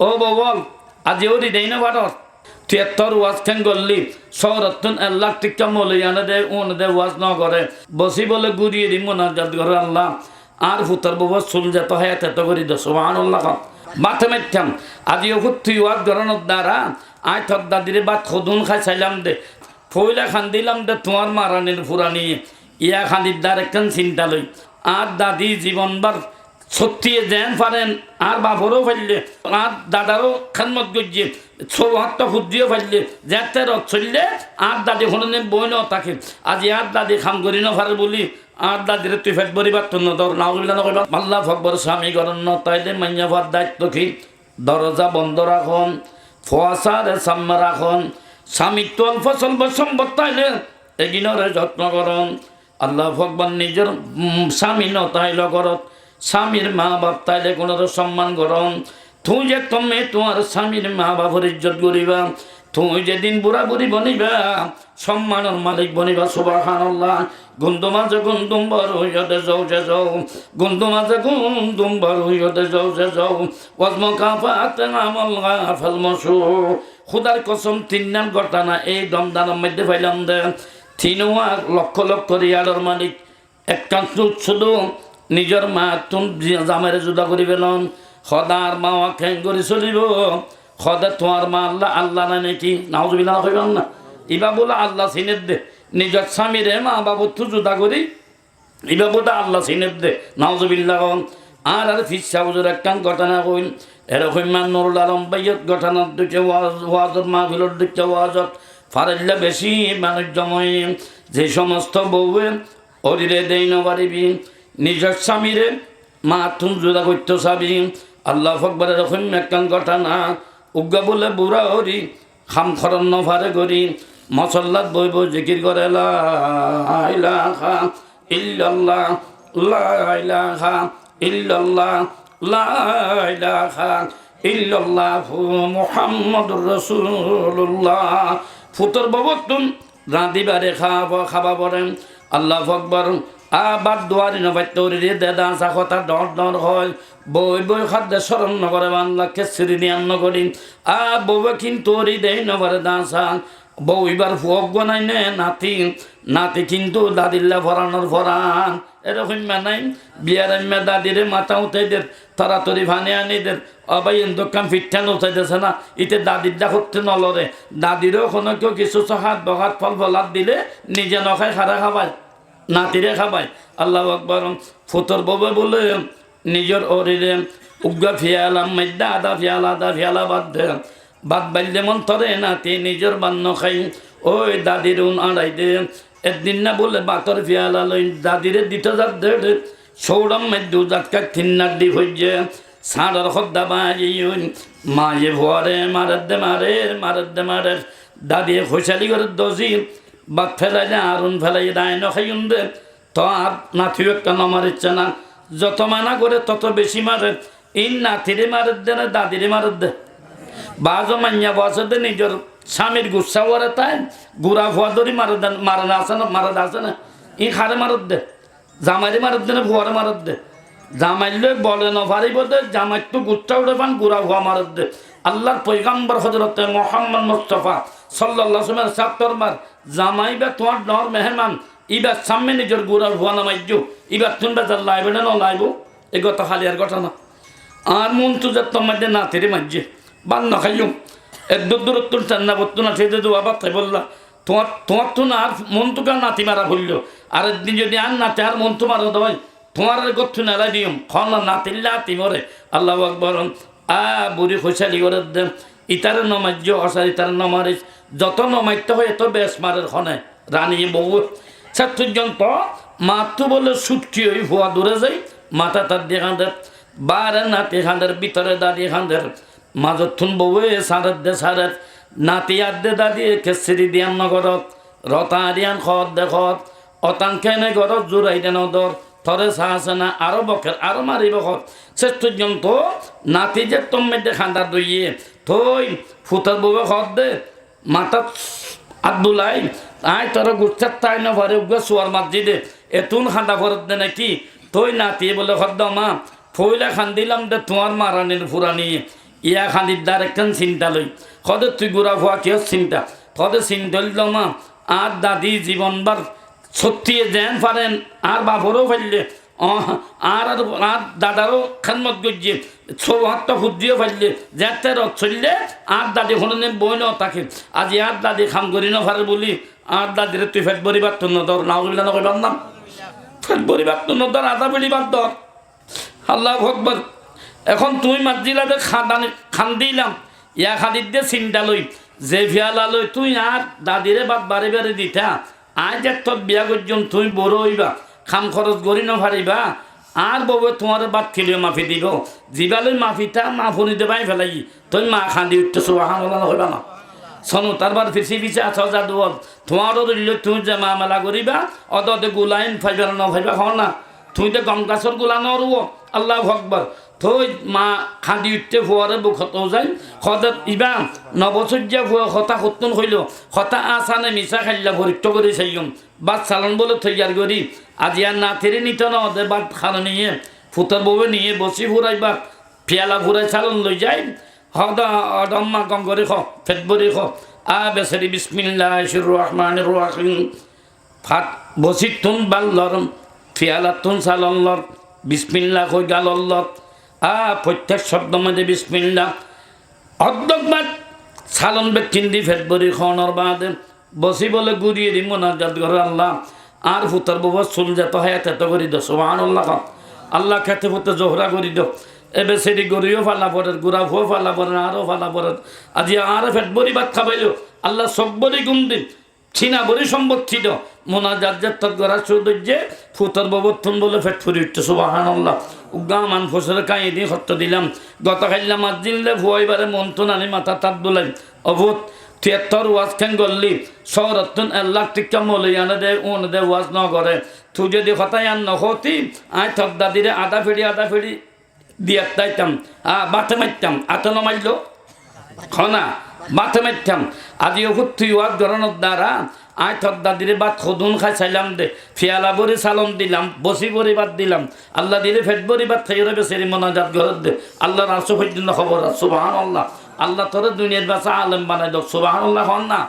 ও বল আজি ওরি দেই না বাড়র তুই তোর ওয়াজ খেন করলি? সৌরত্তন আল্লাহ টিকা মলিয়ানে দে, উন দে ওয়াজ ন করে। বসি বলে গুড়িয়ে দি মোনাজাত করে আল্লাহ। আর ফুতর বাবা চুল যেত হয় এত করি দো সোহান আল্লাহ মাথে মেঠাম আজি ওষুধ তুই ওয়াজ গরণের দ্বারা আয় তোর দাদিরে বাদ খদুন খাই চাইলাম দে। ফইলা খান দিলাম দে তোমার মারানির ফুরানি। ইয়া খানির দ্বার একখান চিন্তা লই। আর দাদি জীবনবার সত্যিয়ে দেন পারেন, আর বাপরও ফেললে, আর দাদারও খানমত গজিয়ে সৌহাত্তা ফুদ্দিও ফেললে যেতে রথ চললে, আর দাদি হলে বই ন থাকে। আজি আর দাদি খাম করি ন পারে বলি, আর দাদিরে তুই ফেট বরিবার তো নদর না হইলা নকইবা মাল্লা ফকবর স্বামী গরণ ন তাইলে মাইয়া ভার দায়িত্ব কি? দরজা বন্ধ রাখন ফোয়াশারে সামনে রাখন স্বামী তো অল্প স্বল্প সম্পদ তাইলে এগিনরে যত্ন করন। আল্লাহ ভগবান নিজের স্বামী ন তাইল করত। স্বামীর মা বাপ তাইলে কোনো সম্মান করন তুই যে তুমি তোমার স্বামীর মা বাপের ইজ্জত করিবা তুই যেদিন বুড়া বুড়ি বনিবা, সম্মানের মালিক বনিবা সুবাহান আল্লাহ গুন্দু মাঝে গুন্দুম বার হইয়াতে যাও, যে যাও। গুন্দু মাঝে গুন্দুম বার হইয়াতে যাও, যে যাও। ওয়াজম কাফাতে আমল গাফাল মসু খুদার কসম, তিন নাম ঘটনা এই দমদানের মধ্যে পাইলাম দে। তিনওয়া লক্ষ লক্ষ রিয়ালের মালিক একান্ত শুধু। নিজের মা তুম জামারে জুদা করিবে নন সদার মা খেং করে চলিব। সদা তোমার মা আল্লাহ আল্লাহ না নাকি? নাওজবিল্লা হইবেন না। ইবা বলে আল্লাহ চিনের দে। নিজের স্বামীরে মা বাবু তু জুদা করি ইবা বোধ আল্লাহ চিনের দে। নাওজবিল্লা কন। আর আর ফিসা বুঝুর একখান ঘটনা কইন। এরকম মান নুরুল আলম বাইয়ত ঘটনার দিকে ওয়াজ ওয়াজত, মাহফিলর দিকে ওয়াজত। ফারাইল্লা বেশি মানুষ জময় যে সমস্ত বউয়ে অরিরে দেই নবারিবি নিজের স্বামীরে মা তুম জোদা করতে চাবি আল্লাহ ফকবার এরকম একখান ঘটনা। উগ্গা বলে, বুড়া হরি, খাম খরণ নভারে করি মসল্লাত বই বই জিকির করে, লা ইলাহা ইল্লাল্লাহ, লা ইলাহা ইল্লাল্লাহ রাঁধিবারে খাওয়া খাবা পড়েন। আল্লাহ ফকবর আবার দুয়ারি নবাত্যরি রে দেদা কথা ডর ডর হয়। বই বই খাদ্য স্মরণ নগরে বাংলা খেসরি নিয়ান্ন করি। আ বউ কিন্তু রি দেই নগরে দাঁচা বউ এবার ফুয়ক বানাই নে নাতি। নাতি কিন্তু দাদিল্লা ফরানোর ফরান এরকম নাই বিয়ার আম্মা দাদিরে মাথা উঠাই দের তাড়াতাড়ি ভানে আনি দের অবাই দোকান ফিটান উঠাই উঠাইতেছে না। ইতে দাদির দা করতে নলরে। দাদিরও কোনো কেউ কিছু হাত বহাত ফল ফলাত দিলে নিজে নখায় খারা খাবায়। নাতিরে খাবায়। আল্লাহ আকবর। ফুতর ববে বলে নিজের অরিরে উগ্গা ফিয়ালাম মাইদা, আদা ফিয়ালা আদা ফিয়ালা বাদ দে। বাদ বাইলে মন তরে নাতি নিজের বান্ন খাই। ওই দাদির উন আড়াই দে। একদিন না বলে বাতর ফিয়ালা লই দাদিরে দিতে যাত দে সৌরম মেদু জাতকা থিন্নার দি হইছে সাড়র হদ্দা বাজি মাঝে ভুয়ারে মারের মারের দে মারে। দাদিয়ে খৈশালি করে দোষী। বাদ ফেলাই না আরুন ফেলাই দায় নখাইন দে তো আর নাথিও একটা নমার ইচ্ছে না। যত মানা করে তত বেশি মারে। এই নাথিরে মারের দে না দাদিরে মারের দে। বাজো মাইয়া বসে নিজের স্বামীর গুসা করে তাই, গুড়া ফুয়া ধরি মারা দেন মারা আছে না মারা আছে না। ই খারে মারত দে, জামাইরে মারত দে না ফুয়ারে মারত দে। জামাইলে বলে, ন পারিব দে জামাই তো গুচ্ছা উঠে পান, গুড়া ফুয়া মারত দে। আল্লাহর পৈগাম্বর হজরত মোহাম্মদ মুস্তফা সাল্লাহ সুমের সাত্তর মার জামাই বা তোমার ডর মেহমান ইবার সামনে নিজের গুড়ার ভুয়া নামাইজ ইবার তুমি বেচার লাইবে না লাইব? এই গত হালিয়ার ঘটনা আর মন তো যে তোমার না তেরে মাঝে বান না খাইও এক দূর দূরত্ব চান্না বত্তু না সেই দু আবার তাই বললা। তোমার তোমার তো না আর মন তো কার নাতি মারা ভুলল। আর একদিন যদি আর নাতে, আর মন তো মারা দেয়, তোমার আর গত্থু নেলাই দিম খন নাতিল্লা নাতি মরে। আল্লাহ আকবর আ বুড়ি খৈশালি করে দেন। ইতারে নমাজ্য অসার, ইতারে নমারিস যত নমাইতে হয়, এত বেশ মারের খনে। রানী বউ ছাত্রযন্ত মাতু বলে ছুটকি হই, ভুয়া দূরে যাই, মাথা তার দিয়ে খাঁদের বারে নাতি খাঁদের ভিতরে দাঁড়িয়ে খাঁদের মাজত থুন বউয়ে সারের দে সারের নাতি আর দে দাদি খেসিরি দিয়ান নগরত। রতা দিয়ান খত দেখত অতান খেনে গরত জোরাই দেন দর থরে চা আছে না আরও বখের, আরও মারিব খত শেষ পর্যন্ত নাতি যে তুমি দে খান্দা দইয়ে, থই ফুটার বউয়ে খত দে মাথা আব্দুলাই আয় তোর গুচ্ছার তাই না ভরে উগ্র সোয়ার মসজিদে এতুন খান্দা ভরত দে নাকি? তুই নাতি বলে খদ্দ মা, ফইলা খান দিলাম দে তোমার মারানির ফুরানি। ইয়া খানির দ্বার একখান চিন্তা লই কদে তুই গুড়া ভুয়া কেউ চিন্তা? কদে চিন্তা মা, আর দাদি জীবনবার সত্যিয়ে দেন, পারেন। আর বাপরও ফেললে আর আর দাদারও খানমত গজিয়ে ছৌ হাতটা ফুজিয়ে ফেললে যাতে রথ চললে আর দাদি হনে বই ন তাকে আজ আর দাদি খাম করি ন পারে বলি, আর দাদিরে তুই ফেট বরিবার তো নদর না হইলে না কইবার না ফেট বরিবার তো নদর আধা বেড়িবার দর আল্লাহ ভকবর এখন তুই মাতজিলাতে খাদানি খান দিলাম ইয়া খাদির দিয়ে চিন্তা লই, যে ভিয়ালা লই তুই আর দাদিরে বাদ বাড়ি বাড়ি দিতা। আজ এক তোর বিয়া করছন তুই বড় হইবা, খাম খরচ করি ন পারিবা আর বউ তোমার বাদ খেলিও মাফি দিব। জিবালই মাফিটা মা ফোনি দেবাই ফেলাই তুই মা খান্দি উঠতে সোহান হইবা না শোনো তারপর ফিসি ফিসে আছ যাদু তোমারও রইল তুই যে মা মেলা করিবা অত গুলাইন ফাইবার ন ফাইবা হ না তুই তো গম গাছরগুলা নরুও আল্লাহ ভকবর থই মা খান্দি উঠতে ফুয়ারে বুক হত যাই সদাত ইবা নবচর্যা ফুয়া হতা সত্তন হইল। হতা আসানে মিছা খাইলা ভরিত করে চাইম বাদ চালন বলে থইয়ার করি আজি আর না থেরে নিত না ওদের বাদ খানা নিয়ে। ফুতর বউে নিয়ে বসি ফুরাইবা পিয়ালা ফুরাই চালন লই যাই হদা অদম্মা করে খ ফেট বরি খ। আ বেসারি বিসমিল্লাহ রহমান রহিম ফাট বসি তুন বাল্লর ফিয়ালা তুন সালল্লর বিসমিল্লা কই গালল্লর আ প্রত্যেক শব্দ মধ্যে বিসমিল্লা অর্ধকবাদ সালন ব্যক্তিন দি ফেট বরি খনর বাদে বসি বলে গুড়িয়ে দি মোনাজাত করে আল্লাহ। আর ফুতর বাবা চুল যেত হায়াত এত করি দো সোহান আল্লাহ আল্লাহ খেতে ফুতে জোহরা করি দো। এবে সেটি গরিও ফালা পড়ে গুড়া ভুয়ো ফালা পড়ে, আরও ফালা পড়ে। আজি আর ফেট বরি ভাত খাবাইলো। আল্লাহ সব বরি গুম দিন। ছিনা বরি সম্পত্তিত মোনাজাত যাত্রার করা সৌন্দর্যে ফুতর বাবর্থন বলে ফেট ফুরি উঠতে সুবাহান আল্লাহ উগা মান ফসলে কাঁয়ে দিয়ে সত্য দিলাম। গত খাইলাম মাছ দিলে ভুয়াইবারে মন তো নানি মাথা তাত দোলাই অভূত তিয়াত্তর ওয়াজ খান গল্লি সৌরত্তন এল্লাখ টিকা মলিয়ানে দে, উন দে ওয়াজ ন করে তুই যদি হতাই আন নহতি, আয় থক দাদিরে আধা ফেড়ি আধা ফেড়ি দিয়ে দাইতাম আ বাতে মারতাম আতন মারল খনা। বাতে আজি ওষুধ তুই ধরনের দ্বারা আই থক দিলে বাদ খদুন খাই চাইলাম দে। ফিয়ালা বরি চালন দিলাম, বসি বরি বাদ দিলাম। আল্লাহ দিলে ফেট বরি বাদ খাই রবে সেরি মনাজাত ঘরত দে। আল্লাহর আসো পর্যন্ত খবর সুবাহ আল্লাহ আল্লাহ তোরে দুনিয়ার বাসা আলম বানাই দোক সুবাহ আল্লাহ হন না।